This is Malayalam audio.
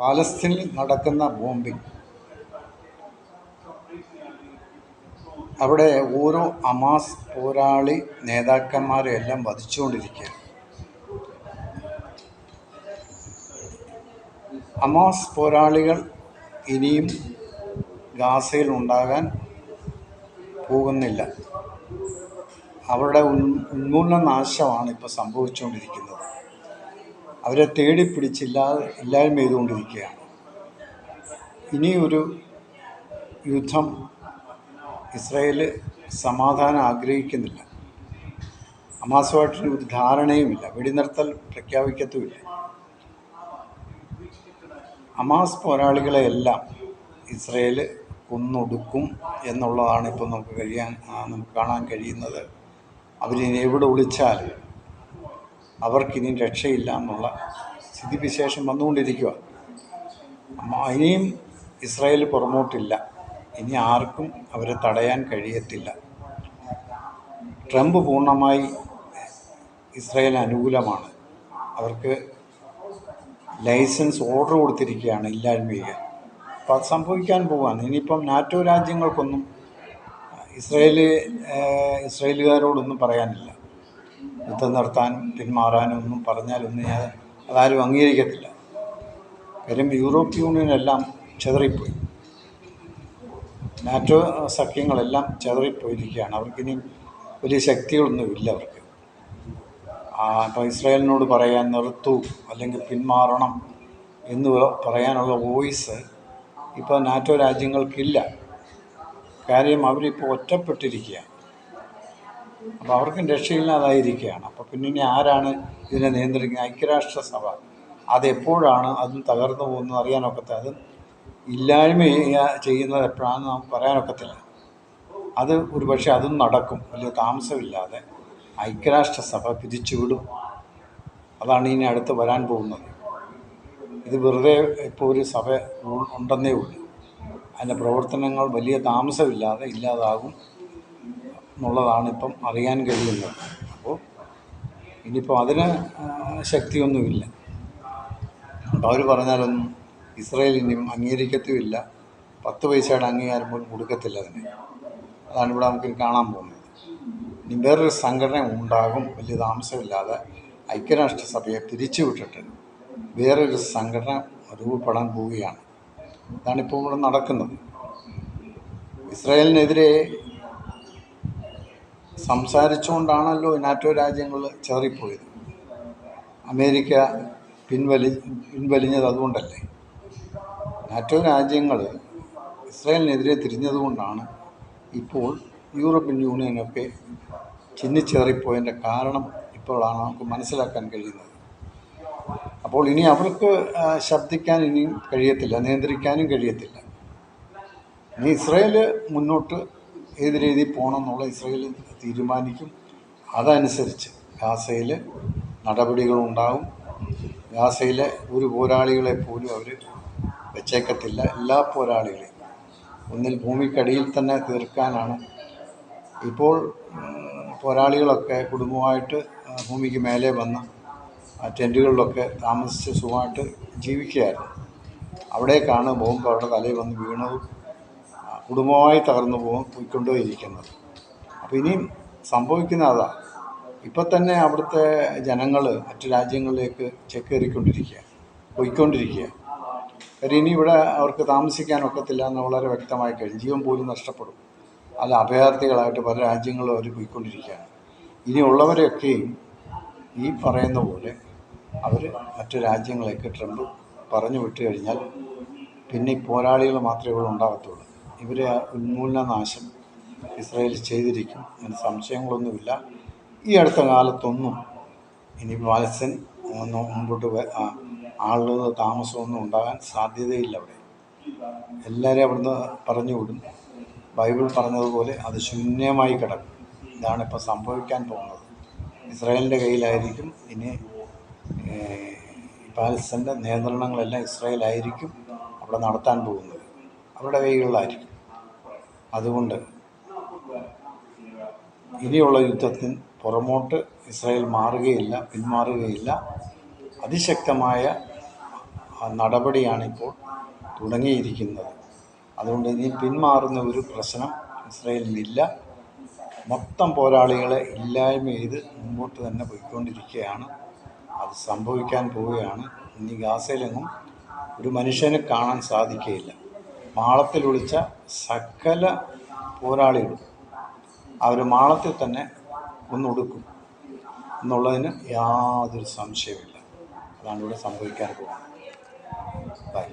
പാലസ്തീനിൽ നടക്കുന്ന ബോംബിംഗ് അവിടെ ഓരോ അമാസ് പോരാളി നേതാക്കന്മാരെ എല്ലാം വധിച്ചുകൊണ്ടിരിക്കുകയാണ്. അമാസ് പോരാളികൾ ഇനിയും ഗാസയിൽ ഉണ്ടാകാൻ പോകുന്നില്ല. അവരുടെ ഉന്മൂലനാശമാണ് ഉന്മൂലന നാശമാണ് ഇപ്പോൾ സംഭവിച്ചുകൊണ്ടിരിക്കുന്നത്. അവരെ തേടി പിടിച്ചില്ലാതെ ഇല്ലായ്മ ചെയ്തുകൊണ്ടിരിക്കുകയാണ്. ഇനിയൊരു യുദ്ധം ഇസ്രയേൽ സമാധാനം ആഗ്രഹിക്കുന്നില്ല. ഹമാസുമായിട്ടൊരു ഒരു ധാരണയുമില്ല വെടിനിർത്തൽ പ്രഖ്യാപിക്കത്തുമില്ല. അമാസ് പോരാളികളെയെല്ലാം ഇസ്രയേൽ കൊന്നൊടുക്കും എന്നുള്ളതാണ് ഇപ്പോൾ നമുക്ക് കഴിയാൻ നമുക്ക് കാണാൻ കഴിയുന്നത്. അവരിനി എവിടെ ഒളിച്ചാൽ അവർക്കിനി രക്ഷയില്ല എന്നുള്ള സ്ഥിതിവിശേഷം വന്നുകൊണ്ടിരിക്കുക ഇനിയും ഇസ്രായേൽ പുറമോട്ടില്ല. ഇനി ആർക്കും അവരെ തടയാൻ കഴിയത്തില്ല. ട്രംപ് പൂർണമായി ഇസ്രായേൽ അനുകൂലമാണ്. അവർക്ക് ലൈസൻസ് ഓർഡർ കൊടുത്തിരിക്കുകയാണ് ഇല്ലായ്മ അപ്പോൾ അത് സംഭവിക്കാൻ പോവാണ്. ഇനിയിപ്പം നാറ്റോ രാജ്യങ്ങൾക്കൊന്നും ഇസ്രായേൽ ഇസ്രയേലുകാരോടൊന്നും പറയാനില്ല. യുദ്ധം നിർത്താനും പിന്മാറാനും ഒന്നും പറഞ്ഞാലൊന്നും ഞാൻ അതാരും അംഗീകരിക്കത്തില്ല. കാര്യം യൂറോപ്യൻ യൂണിയനെല്ലാം ചെതറിപ്പോയി. നാറ്റോ സഖ്യങ്ങളെല്ലാം ചെതറിപ്പോയിരിക്കുകയാണ്. അവർക്കിനി വലിയ ശക്തികളൊന്നുമില്ല അവർക്ക്. അപ്പോൾ ഇസ്രായേലിനോട് പറയാൻ നിർത്തു അല്ലെങ്കിൽ പിന്മാറണം എന്ന് പറയാനുള്ള വോയിസ് ഇപ്പോൾ നാറ്റോ രാജ്യങ്ങൾക്കില്ല. കാര്യം അവരിപ്പോൾ ഒറ്റപ്പെട്ടിരിക്കുകയാണ്. അപ്പോൾ അവർക്കും രക്ഷയില്ലാതായിരിക്കുകയാണ്. അപ്പോൾ പിന്നെ ഇനി ആരാണ് ഇതിനെ നിയന്ത്രിക്കുന്നത്? ഐക്യരാഷ്ട്രസഭ. അതെപ്പോഴാണ് അതും തകർന്നു പോകുന്നത് അറിയാനൊക്കത്തില്ല. അതും ഇല്ലായ്മ ചെയ്യ- ചെയ്യുന്നത് എപ്പോഴാണെന്ന് നമുക്ക് പറയാനൊക്കത്തില്ല. അത് ഒരു പക്ഷേ അതും നടക്കും. വലിയ താമസമില്ലാതെ ഐക്യരാഷ്ട്രസഭ പിരിച്ചുവിടും. അതാണ് ഇനി അടുത്ത് വരാൻ പോകുന്നത്. ഇത് വെറുതെ ഇപ്പോൾ ഒരു സഭ ഉണ്ടെന്നേ ഉള്ളൂ. അതിന്റെ പ്രവർത്തനങ്ങൾ വലിയ താമസമില്ലാതെ ഇല്ലാതാകും. എന്നുള്ളതാണ് ഇപ്പം അറിയാൻ കഴിയുന്നത്. അപ്പോൾ ഇനിയിപ്പോൾ അതിന് ശക്തിയൊന്നുമില്ല. അപ്പോൾ അവർ പറഞ്ഞാലൊന്നും ഇസ്രയേൽ ഇനിയും അംഗീകരിക്കത്തുമില്ല. പത്ത് പൈസയുടെ അംഗീകാരം പോലും കൊടുക്കത്തില്ല അതിന്. അതാണ് ഇവിടെ നമുക്ക് കാണാൻ പോകുന്നത്. ഇനി വേറൊരു സംഘടന ഉണ്ടാകും. വലിയ താമസമില്ലാതെ ഐക്യരാഷ്ട്രസഭയെ പിരിച്ചുവിട്ടിട്ട് വേറൊരു സംഘടന രൂപപ്പെടാൻ പോവുകയാണ്. ഇതാണിപ്പോൾ ഇവിടെ നടക്കുന്നത്. ഇസ്രായേലിനെതിരെ സംസാരിച്ചുകൊണ്ടാണല്ലോ നാറ്റോ രാജ്യങ്ങൾ ചേറിപ്പോയത്. അമേരിക്ക പിൻവലി പിൻവലിഞ്ഞത് അതുകൊണ്ടല്ലേ. നാറ്റോ രാജ്യങ്ങൾ ഇസ്രായേലിനെതിരെ തിരിഞ്ഞതുകൊണ്ടാണ് ഇപ്പോൾ യൂറോപ്യൻ യൂണിയനൊക്കെ ചിന്നിച്ചേറിപ്പോയതിന്റെ കാരണം ഇപ്പോഴാണ് നമുക്ക് മനസ്സിലാക്കാൻ കഴിയുന്നത്. അപ്പോൾ ഇനി അവർക്ക് ശബ്ദിക്കാൻ ഇനിയും കഴിയത്തില്ല നിയന്ത്രിക്കാനും കഴിയത്തില്ല. ഇനി ഇസ്രയേൽ മുന്നോട്ട് ഏത് രീതിയിൽ പോകണം എന്നുള്ള ഇസ്രയേൽ തീരുമാനിക്കും. അതനുസരിച്ച് ഗാസയിൽ നടപടികളുണ്ടാകും ഗാസയിലെ ഒരു പോരാളികളെ പോലും അവർ വെച്ചേക്കത്തില്ല. എല്ലാ പോരാളികളെയും ഒന്നിൽ ഭൂമിക്കടിയിൽ തന്നെ തീർക്കാനാണ്. ഇപ്പോൾ പോരാളികളൊക്കെ കുടുംബമായിട്ട് ഭൂമിക്ക് മേലെ വന്ന് ടെന്റുകളിലൊക്കെ താമസിച്ച് സുഖമായിട്ട് ജീവിക്കുകയായിരുന്നു. അവിടേക്കാണ് ബോംബ് അവരുടെ തലയിൽ വന്ന് വീണതും കുടുംബമായി തകർന്നു പോകും പോയിക്കൊണ്ടേയിരിക്കുന്നത്. അപ്പോൾ ഇനിയും സംഭവിക്കുന്ന അതാ. ഇപ്പം തന്നെ അവിടുത്തെ ജനങ്ങൾ മറ്റു രാജ്യങ്ങളിലേക്ക് ചെക്കേറിക്കൊണ്ടിരിക്കുക പോയിക്കൊണ്ടിരിക്കുക കാര്യം ഇനി ഇവിടെ അവർക്ക് താമസിക്കാൻ ഒക്കത്തില്ല എന്ന് വളരെ വ്യക്തമായി കഴിഞ്ഞു ജീവൻ പോലും നഷ്ടപ്പെടും. അല്ല അഭയാർത്ഥികളായിട്ട് പല രാജ്യങ്ങളും അവർ പോയിക്കൊണ്ടിരിക്കുകയാണ്. ഇനിയുള്ളവരെയൊക്കെയും ഈ പറയുന്ന പോലെ അവർ മറ്റു രാജ്യങ്ങളേക്ക് ട്രംപ് പറഞ്ഞു വിട്ട് കഴിഞ്ഞാൽ പിന്നെ ഈ പോരാളികൾ മാത്രമേ ഇവിടെ ഉണ്ടാകത്തുള്ളൂ ഇവരെ ഉന്മൂലനാശം ഇസ്രയേൽ ചെയ്തിരിക്കും അതിന് സംശയങ്ങളൊന്നുമില്ല. ഈ അടുത്ത കാലത്തൊന്നും ഇനി പാലസ്തീൻ ഒന്നും മുമ്പോട്ട് ആളുകൾ താമസമൊന്നും ഉണ്ടാകാൻ സാധ്യതയില്ല അവിടെ. എല്ലാവരെയും അവിടുന്ന് പറഞ്ഞു വിടും. ബൈബിൾ പറഞ്ഞതുപോലെ അത് ശൂന്യമായി കിടക്കും. ഇതാണ് ഇപ്പോൾ സംഭവിക്കാൻ പോകുന്നത്. ഇസ്രായേലിന്റെ കയ്യിലായിരിക്കും ഇനി പാലസ്തീന്റെ നിയന്ത്രണങ്ങളെല്ലാം ഇസ്രായേലായിരിക്കും അവിടെ നടത്താൻ പോകുന്നത്. അവരുടെ കൈകളിലായിരിക്കും. അതുകൊണ്ട് ഇനിയുള്ള യുദ്ധത്തിൽ പുറമോട്ട് ഇസ്രായേൽ മാറുകയില്ല പിന്മാറുകയില്ല. അതിശക്തമായ നടപടിയാണിപ്പോൾ തുടങ്ങിയിരിക്കുന്നത്. അതുകൊണ്ട് ഇനി പിന്മാറുന്ന ഒരു പ്രശ്നം ഇസ്രായേലിനില്ല. മൊത്തം പോരാളികളെ ഇല്ലായ്മ ചെയ്ത് മുമ്പോട്ട് തന്നെ പോയിക്കൊണ്ടിരിക്കുകയാണ്. അത് സംഭവിക്കാൻ പോവുകയാണ്. ഇനി ഗാസയിലെങ്ങും ഒരു മനുഷ്യനെ കാണാൻ സാധിക്കുകയില്ല. മാളത്തിൽ വിളിച്ച സകല പോരാളികളും അവർ മാളത്തിൽ തന്നെ ഒന്നൊടുക്കും എന്നുള്ളതിന് യാതൊരു സംശയമില്ല അതാണ് ഇവിടെ സംഭവിക്കാൻ പോകുന്നത്. ബൈ.